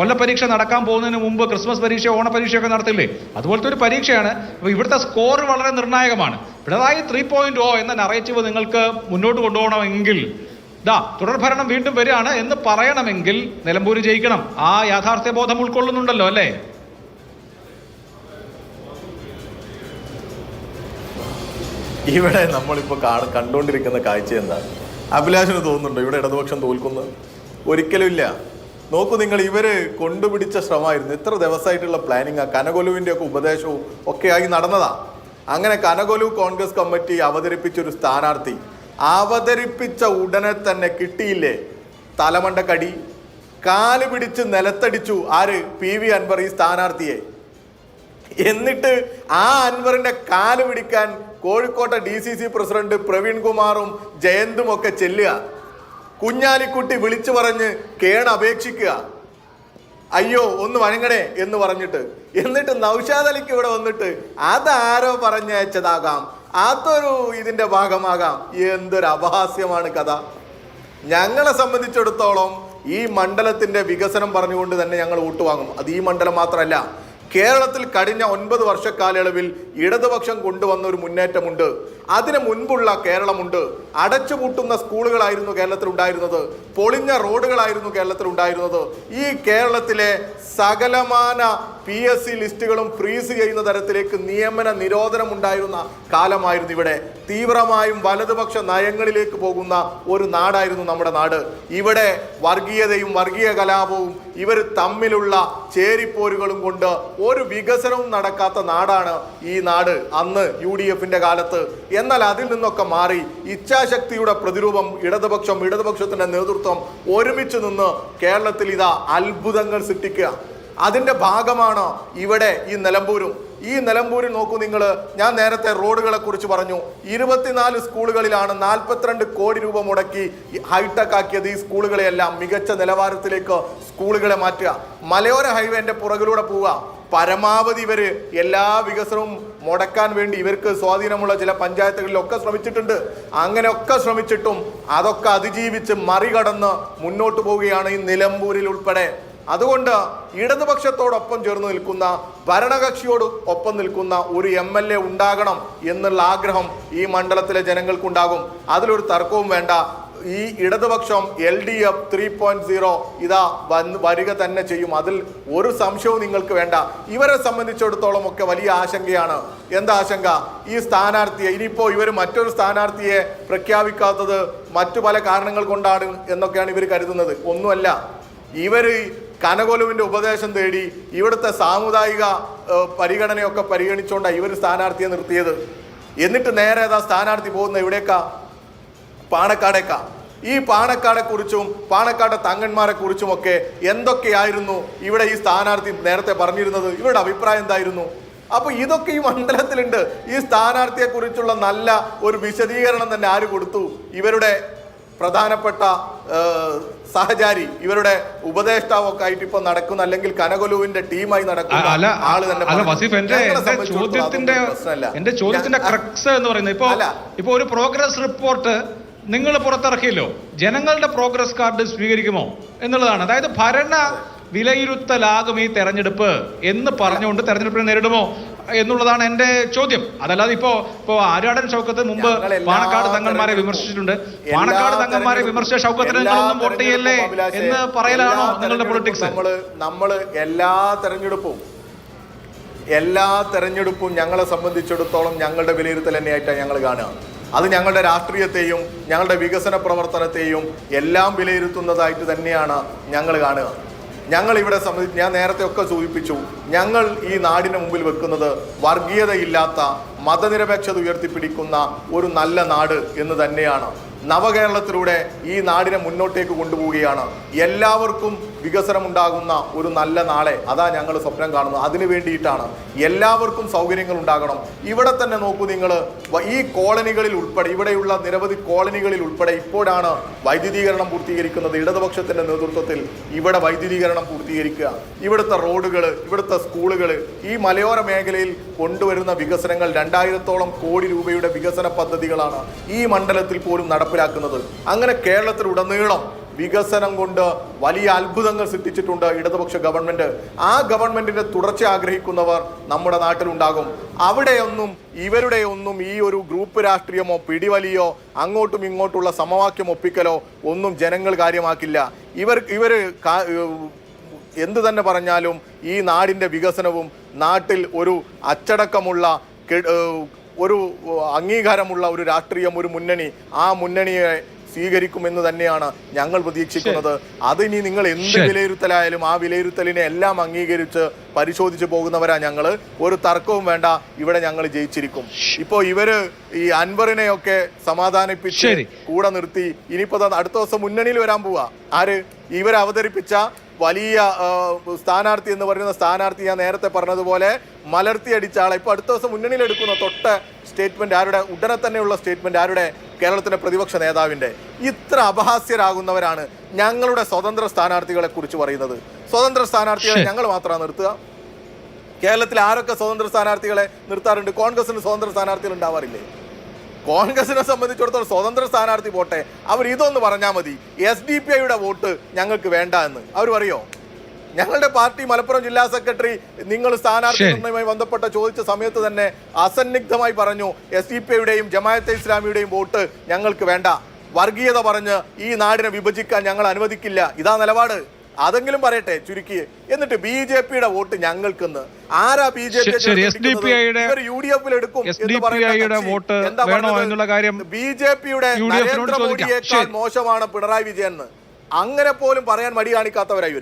കൊല്ലപ്പരീക്ഷ നടക്കാൻ പോകുന്നതിന് മുമ്പ് ക്രിസ്മസ് പരീക്ഷ ഓണപരീക്ഷയൊക്കെ നടത്തില്ലേ? അതുപോലത്തെ ഒരു പരീക്ഷയാണ്. അപ്പോൾ ഇവിടുത്തെ സ്കോർ വളരെ നിർണായകമാണ്. പിണറായി ത്രീ പോയിന്റ് ഓ എന്ന നറേറ്റീവ് നിങ്ങൾക്ക് മുന്നോട്ട് കൊണ്ടുപോകണമെങ്കിൽ ദാ തുടർഭരണം വീണ്ടും വരികയാണ് എന്ന് പറയണമെങ്കിൽ നിലമ്പൂര് ജയിക്കണം. ആ യാഥാർത്ഥ്യ ബോധം ഉൾക്കൊള്ളുന്നുണ്ടല്ലോ അല്ലേ? ഇവിടെ നമ്മളിപ്പോൾ കാണ കണ്ടുകൊണ്ടിരിക്കുന്ന കാഴ്ച എന്താ? അഭിലാഷിന് തോന്നുന്നുണ്ടോ? ഇവിടെ ഇടതുപക്ഷം തോൽക്കുന്നു ഒരിക്കലും ഇല്ല. നോക്കൂ നിങ്ങൾ ഇവർ കൊണ്ടുപിടിച്ച ശ്രമമായിരുന്നു. ഇത്ര ദിവസമായിട്ടുള്ള പ്ലാനിങ് ആ കനകൊലുവിന്റെ ഒക്കെ ഉപദേശവും ഒക്കെ ആയി നടന്നതാ. അങ്ങനെ കനകൊലു കോൺഗ്രസ് കമ്മിറ്റി അവതരിപ്പിച്ച ഒരു സ്ഥാനാർത്ഥി. അവതരിപ്പിച്ച ഉടനെ തന്നെ കിട്ടിയില്ലേ? തലമണ്ടക്കടി. കാൽ പിടിച്ച് നിലത്തടിച്ചു ആര്? പി വി അൻവർ ഈ സ്ഥാനാർത്ഥിയെ. എന്നിട്ട് ആ അൻവറിന്റെ കാൽ പിടിക്കാൻ കോഴിക്കോട്ടെ D C C president Praveen കുമാറും ജയന്തും ഒക്കെ ചെല്ലുക. കുഞ്ഞാലിക്കുട്ടി വിളിച്ചു പറഞ്ഞ് കേണ് അപേക്ഷിക്കുക അയ്യോ ഒന്ന് വഴങ്ങണേ എന്ന് പറഞ്ഞിട്ട്. എന്നിട്ട് നൗഷാദലിക്ക് ഇവിടെ വന്നിട്ട് അതാരോ പറഞ്ഞയച്ചതാകാം. അതൊരു ഇതിന്റെ ഭാഗമാകാം. എന്തൊരു അപഹാസ്യമാണ് കഥ. ഞങ്ങളെ സംബന്ധിച്ചിടത്തോളം ഈ മണ്ഡലത്തിന്റെ വികസനം പറഞ്ഞുകൊണ്ട് തന്നെ ഞങ്ങൾ വോട്ട് വാങ്ങും. അത് ഈ മണ്ഡലം മാത്രമല്ല കേരളത്തിൽ കഴിഞ്ഞ ഒൻപത് വർഷക്കാലയളവിൽ ഇടതുപക്ഷം കൊണ്ടുവന്ന ഒരു മുന്നേറ്റമുണ്ട്. അതിന് മുൻപുള്ള കേരളമുണ്ട്. അടച്ചുപൂട്ടുന്ന സ്കൂളുകളായിരുന്നു കേരളത്തിൽ ഉണ്ടായിരുന്നത് പൊളിഞ്ഞ റോഡുകളായിരുന്നു കേരളത്തിൽ ഉണ്ടായിരുന്നത് ഈ കേരളത്തിലെ സകലമാന പി എസ് സി ലിസ്റ്റുകളും ഫ്രീസ് ചെയ്യുന്ന തരത്തിലേക്ക് നിയമന നിരോധനം ഉണ്ടായിരുന്ന കാലമായിരുന്നു ഇവിടെ. തീവ്രമായും വലതുപക്ഷ നയങ്ങളിലേക്ക് പോകുന്ന ഒരു നാടായിരുന്നു നമ്മുടെ നാട്. ഇവിടെ വർഗീയതയും വർഗീയ കലാപവും ഇവർ തമ്മിലുള്ള ചേരിപ്പോരുകളും കൊണ്ട് ഒരു വികസനവും നടക്കാത്ത നാടാണ് ഈ നാട് അന്ന് യു ഡി എഫിന്റെ കാലത്ത്. എന്നാൽ അതിൽ നിന്നൊക്കെ മാറി ഇച്ഛാശക്തിയുടെ പ്രതിരൂപം ഇടതുപക്ഷം ഇടതുപക്ഷത്തിന്റെ നേതൃത്വം ഒരുമിച്ച് നിന്ന് കേരളത്തിൽ ഇതാ അത്ഭുതങ്ങൾ സൃഷ്ടിക്കുക. അതിന്റെ ഭാഗമാണ് ഇവിടെ ഈ നിലമ്പൂരും. ഈ നിലമ്പൂരിൽ നോക്കൂ നിങ്ങൾ ഞാൻ നേരത്തെ റോഡുകളെ കുറിച്ച് പറഞ്ഞു. ഇരുപത്തിനാല് സ്കൂളുകളിലാണ് നാൽപ്പത്തിരണ്ട് കോടി രൂപ മുടക്കി ഹൈടെക് ആക്കിയത് ഈ സ്കൂളുകളെയെല്ലാം. മികച്ച നിലവാരത്തിലേക്ക് സ്കൂളുകളെ മാറ്റുക. മലയോര ഹൈവേന്റെ പുറകിലൂടെ പോവുക. പരമാവധി ഇവർ എല്ലാ വികസനവും മുടക്കാൻ വേണ്ടി ഇവർക്ക് സ്വാധീനമുള്ള ചില പഞ്ചായത്തുകളിലൊക്കെ ശ്രമിച്ചിട്ടുണ്ട്. അങ്ങനെയൊക്കെ ശ്രമിച്ചിട്ടും അതൊക്കെ അതിജീവിച്ച് മറികടന്ന് മുന്നോട്ട് പോവുകയാണ് ഈ നിലമ്പൂരിൽ ഉൾപ്പെടെ. അതുകൊണ്ട് ഇടതുപക്ഷത്തോടൊപ്പം ചേർന്ന് നിൽക്കുന്ന ഭരണകക്ഷിയോട് ഒപ്പം നിൽക്കുന്ന ഒരു എം എൽ എ ഉണ്ടാകണം എന്നുള്ള ആഗ്രഹം ഈ മണ്ഡലത്തിലെ ജനങ്ങൾക്കുണ്ടാകും. അതിലൊരു തർക്കവും വേണ്ട. ഈ ഇടതുപക്ഷം L D F three point zero ഇതാ വന്ന് വരിക തന്നെ ചെയ്യും. അതിൽ ഒരു സംശയവും നിങ്ങൾക്ക് വേണ്ട. ഇവരെ സംബന്ധിച്ചിടത്തോളം ഒക്കെ വലിയ ആശങ്കയാണ്. എന്താ ആശങ്ക? ഈ സ്ഥാനാർത്ഥിയെ ഇനിയിപ്പോൾ ഇവർ മറ്റൊരു സ്ഥാനാർത്ഥിയെ പ്രഖ്യാപിക്കാത്തത് മറ്റു പല കാരണങ്ങൾ കൊണ്ടാണ് എന്നൊക്കെയാണ് ഇവർ കരുതുന്നത്. ഒന്നുമല്ല. ഇവർ കനകൊലുവിന്റെ ഉപദേശം തേടി ഇവിടുത്തെ സാമുദായിക പരിഗണനയൊക്കെ പരിഗണിച്ചുകൊണ്ടാണ് ഇവർ സ്ഥാനാർത്ഥിയെ നിർത്തിയത്. എന്നിട്ട് നേരെ ഏതാ സ്ഥാനാർത്ഥി പോകുന്ന എവിടേക്കാ പാണക്കാടേക്കാ. ഈ പാണക്കാടെക്കുറിച്ചും പാണക്കാട്ടെ തങ്ങന്മാരെ കുറിച്ചുമൊക്കെ എന്തൊക്കെയായിരുന്നു ഇവിടെ ഈ സ്ഥാനാർത്ഥി നേരത്തെ പറഞ്ഞിരുന്നത്? ഇവരുടെ അഭിപ്രായം എന്തായിരുന്നു? അപ്പോൾ ഇതൊക്കെ ഈ മണ്ഡലത്തിലുണ്ട്. ഈ സ്ഥാനാർത്ഥിയെക്കുറിച്ചുള്ള നല്ല ഒരു വിശദീകരണം തന്നെ ആര് കൊടുത്തു? ഇവരുടെ പ്രധാനപ്പെട്ട സഹചാരി ഇവരുടെ ഉപദേഷ്ടാവൊക്കെ ആയിട്ട് ഇപ്പൊ നടക്കുന്ന അല്ലെങ്കിൽ കനകൊലുവിന്റെ ടീമായി നടക്കുന്ന ആൾ തന്നെ ചോദ്യത്തിന്റെ എന്റെ ചോദ്യത്തിന്റെ ക്രക്സ് എന്ന് പറയുന്നത്. ഇപ്പോ ഒരു പ്രോഗ്രസ് റിപ്പോർട്ട് നിങ്ങൾ പുറത്തിറക്കിയല്ലോ. ജനങ്ങളുടെ പ്രോഗ്രസ് കാർഡ് സ്വീകരിക്കുമോ എന്നുള്ളതാണ്. അതായത് ഭരണ വിലയിരുത്തലാകും ഈ തെരഞ്ഞെടുപ്പ് എന്ന് പറഞ്ഞുകൊണ്ട് തെരഞ്ഞെടുപ്പിനെ നേരിടുമോ? എന്നുള്ളതാണ് എന്റെ ചോദ്യം. അതല്ലാതെ ഇപ്പോ ഇപ്പോ ആരാടൻ ഷൗക്കത്ത് മുമ്പ് പാണക്കാട് തങ്ങന്മാരെ വിമർശിച്ചിട്ടുണ്ട്. പാണക്കാട് തങ്ങന്മാരെ വിമർശിച്ച ഷൗക്കത്തിന് നിങ്ങളൊന്നും വോട്ട് ചെയ്യല്ലേ എന്ന് പറയലാണോ നിങ്ങളുടെ പൊളിറ്റിക്സ് നമ്മൾ നമ്മൾ എല്ലാ തെരഞ്ഞെടുപ്പും എല്ലാ തെരഞ്ഞെടുപ്പും ഞങ്ങളെ സംബന്ധിച്ചിടത്തോളം ഞങ്ങളുടെ വിലയിരുത്തൽ തന്നെയായിട്ടാണ് ഞങ്ങൾ കാണുക. അത് ഞങ്ങളുടെ രാഷ്ട്രീയത്തെയും ഞങ്ങളുടെ വികസന പ്രവർത്തനത്തെയും എല്ലാം വിലയിരുത്തുന്നതായിട്ട് തന്നെയാണ് ഞങ്ങൾ കാണുക. ഞങ്ങൾ ഇവിടെ സംബന്ധിച്ച് ഞാൻ നേരത്തെ ഒക്കെ സൂചിപ്പിച്ചു ഞങ്ങൾ ഈ നാടിന് മുമ്പിൽ വെക്കുന്നത് വർഗീയതയില്ലാത്ത മതനിരപേക്ഷത ഉയർത്തിപ്പിടിക്കുന്ന ഒരു നല്ല നാട് എന്ന് തന്നെയാണ്. നവകേരളത്തിലൂടെ ഈ നാടിനെ മുന്നോട്ടേക്ക് കൊണ്ടുപോവുകയാണ്. എല്ലാവർക്കും വികസനം ഉണ്ടാകുന്ന ഒരു നല്ല നാളെ അതാ ഞങ്ങൾ സ്വപ്നം കാണുന്നത്. അതിനു വേണ്ടിയിട്ടാണ് എല്ലാവർക്കും സൗകര്യങ്ങൾ ഉണ്ടാകണം. ഇവിടെ തന്നെ നോക്കൂ നിങ്ങൾ ഈ കോളനികളിൽ ഉൾപ്പെടെ ഇവിടെയുള്ള നിരവധി കോളനികളിൽ ഉൾപ്പെടെ ഇപ്പോഴാണ് വൈദ്യുതീകരണം പൂർത്തീകരിക്കുന്നത്. ഇടതുപക്ഷത്തിന്റെ നേതൃത്വത്തിൽ ഇവിടെ വൈദ്യുതീകരണം പൂർത്തീകരിക്കുക. ഇവിടുത്തെ റോഡുകൾ ഇവിടുത്തെ സ്കൂളുകൾ ഈ മലയോര മേഖലയിൽ കൊണ്ടുവരുന്ന വികസനങ്ങൾ രണ്ടായിരത്തോളം കോടി രൂപയുടെ വികസന പദ്ധതികളാണ് ഈ മണ്ഡലത്തിൽ പോലും നടപ്പിലാക്കുന്നത് അങ്ങനെ കേരളത്തിൽ ഉടനീളം വികസനം കൊണ്ട് വലിയ അത്ഭുതങ്ങൾ സൃഷ്ടിച്ചിട്ടുണ്ട് ഇടതുപക്ഷ ഗവൺമെന്റ്. ആ ഗവൺമെന്റിന്റെ തുടർച്ച ആഗ്രഹിക്കുന്നവർ നമ്മുടെ നാട്ടിലുണ്ടാകും. അവിടെയൊന്നും ഇവരുടെ ഒന്നും ഈ ഒരു ഗ്രൂപ്പ് രാഷ്ട്രീയമോ പിടിവലിയോ അങ്ങോട്ടും ഇങ്ങോട്ടുള്ള സമവാക്യം ഒപ്പിക്കലോ ഒന്നും ജനങ്ങൾ കാര്യമാക്കില്ല. ഇവർ ഇവർ എന്തു തന്നെ പറഞ്ഞാലും ഈ നാടിന്റെ വികസനവും നാട്ടിൽ ഒരു അച്ചടക്കമുള്ള ഒരു അംഗീകാരമുള്ള ഒരു രാഷ്ട്രീയം ഒരു മുന്നണി ആ മുന്നണിയെ സ്വീകരിക്കുമെന്ന് തന്നെയാണ് ഞങ്ങൾ പ്രതീക്ഷിക്കുന്നത്. അതിനി നിങ്ങൾ എന്ത് വിലയിരുത്തലായാലും ആ വിലയിരുത്തലിനെ എല്ലാം അംഗീകരിച്ച് പരിശോധിച്ച് പോകുന്നവരാ ഞങ്ങൾ. ഒരു തർക്കവും വേണ്ട ഇവിടെ ഞങ്ങൾ ജയിച്ചിരിക്കും. ഇപ്പോ ഇവർ ഈ അൻവറിനെയൊക്കെ സമാധാനിപ്പിച്ച്. കൂടെ നിർത്തി ഇനിയിപ്പോ അടുത്ത ദിവസം മുന്നണിയിൽ വരാൻ പോവാ. ആര്? ഇവർ അവതരിപ്പിച്ച വലിയ സ്ഥാനാർത്ഥി എന്ന് പറയുന്ന സ്ഥാനാർത്ഥി ഞാൻ നേരത്തെ പറഞ്ഞതുപോലെ മലർത്തി അടിച്ച ആളെ ഇപ്പോൾ അടുത്ത ദിവസം മുന്നണിയിലെടുക്കുന്ന തൊട്ട സ്റ്റേറ്റ്മെന്റ് ആരുടെ? ഉടനെ തന്നെയുള്ള സ്റ്റേറ്റ്മെന്റ് ആരുടെ? കേരളത്തിലെ പ്രതിപക്ഷ നേതാവിന്റെ ഇത്ര അപഹാസ്യരാകുന്നവരാണ് ഞങ്ങളുടെ സ്വതന്ത്ര സ്ഥാനാർത്ഥികളെ കുറിച്ച് പറയുന്നത്. സ്വതന്ത്ര സ്ഥാനാർത്ഥികളെ ഞങ്ങൾ മാത്രമാണ് നിർത്തുക. കേരളത്തിൽ ആരൊക്കെ സ്വതന്ത്ര സ്ഥാനാർത്ഥികളെ നിർത്താറുണ്ട്? കോൺഗ്രസിന് സ്വതന്ത്ര സ്ഥാനാർത്ഥികൾ ഉണ്ടാവാറില്ലേ? കോൺഗ്രസിനെ സംബന്ധിച്ചിടത്തോളം സ്വതന്ത്ര സ്ഥാനാർത്ഥി പോട്ടെ. അവർ ഇതൊന്ന് പറഞ്ഞാൽ മതി. എസ് ഡി പി ഐയുടെ വോട്ട് ഞങ്ങൾക്ക് വേണ്ട എന്ന്. അവർ പറയോ? ഞങ്ങളുടെ പാർട്ടി മലപ്പുറം ജില്ലാ സെക്രട്ടറി നിങ്ങൾ സ്ഥാനാർത്ഥി. നിർണയവുമായി ബന്ധപ്പെട്ട ചോദിച്ച സമയത്ത് തന്നെ അസന്നിഗ്ധമായി പറഞ്ഞു എസ് ഡി പി ഐയുടെയും ജമായത്തെ ഇസ്ലാമിയുടെയും വോട്ട് ഞങ്ങൾക്ക് വേണ്ട. വർഗീയത പറഞ്ഞ് ഈ നാടിനെ വിഭജിക്കാൻ ഞങ്ങൾ അനുവദിക്കില്ല. ഇതാ നിലപാട്. അതെങ്കിലും പറയട്ടെ ചുരുക്കി. എന്നിട്ട് ബി ജെ പിയുടെ വോട്ട് ഞങ്ങൾക്കെന്ന്. ആരാ B J P U D എഫിൽ എടുക്കും വോട്ട് എന്താ വേണോ എന്നുള്ള കാര്യം ബി ജെ പിയുടെ. നരേന്ദ്രമോദിയേക്കാൾ മോശമാണ് പിണറായി വിജയൻ അങ്ങനെ പോലും പറയാൻ മടി കാണിക്കാത്തവരായി.